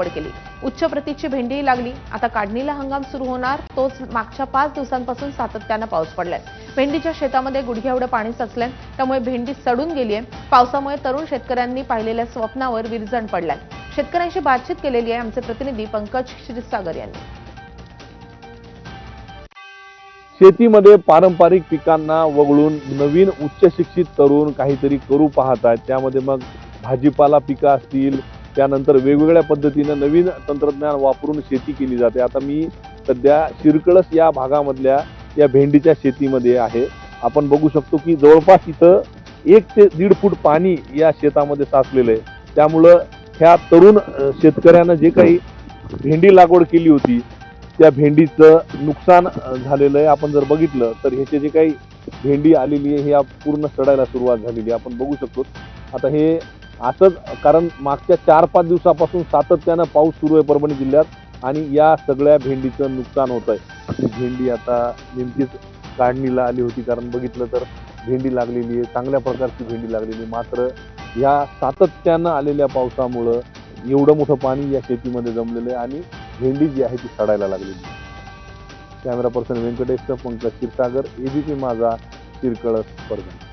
लागवड केली. उच्च प्रतीची भेंडीही लागली. आता काढणीला हंगाम सुरू होणार. तोच मागच्या पाच दिवसांपासून सातत्यानं पाऊस पडलाय. भेंडीच्या शेतामध्ये गुडघ्या एवढं पाणी साचलंय त्यामुळे भेंडी सडून गेली आहे पावसामुळे तरुण शेतकऱ्यांनी पाहिलेल्या स्वप्नावर विरजण पडलाय. शेतकऱ्यांशी बातचीत केलेली आहे आमचे प्रतिनिधी पंकज क्षीरसागर यांनी. शेतीमध्ये पारंपरिक पिकांना वगळून नवीन उच्च शिक्षित तरुण काहीतरी करू पाहत आहेत त्यामध्ये मग भाजीपाला पिकं असतील त्यानंतर वेगवेगळ्या पद्धतीनं नवीन तंत्रज्ञान वापरून शेती केली जाते. आता मी सध्या शिरकळस या भागामधल्या या भेंडीच्या शेतीमध्ये आहे. आपण बघू शकतो की जवळपास इथं एक ते दीड फूट पाणी या शेतामध्ये साचलेलं आहे. त्यामुळं ह्या तरुण शेतकऱ्यानं जे काही भेंडी लागवड केली होती त्या भेंडीचं नुकसान झालेलं आहे. आपण जर बघितलं तर ह्याचे जे काही भेंडी आलेली आहे हे पूर्ण सडायला सुरुवात झालेली आहे. आपण बघू शकतो. आता हे असंच कारण मागच्या चार पाच दिवसापासून सातत्यानं पाऊस सुरू आहे परभणी जिल्ह्यात आणि या सगळ्या भेंडीचं नुकसान होत आहे. भेंडी आता नेमकीच काढणीला आली होती कारण बघितलं तर भेंडी लागलेली आहे चांगल्या प्रकारची भेंडी लागलेली आहे. मात्र या सातत्यानं आलेल्या पावसामुळं एवढं मोठं पाणी या शेतीमध्ये जमलेलं आहे आणि भेंडी जी आहे ती सडायला लागलेली camera person Venkatesh Pankaj Kshirsagar ABP Majha तिरकळस Parbhani.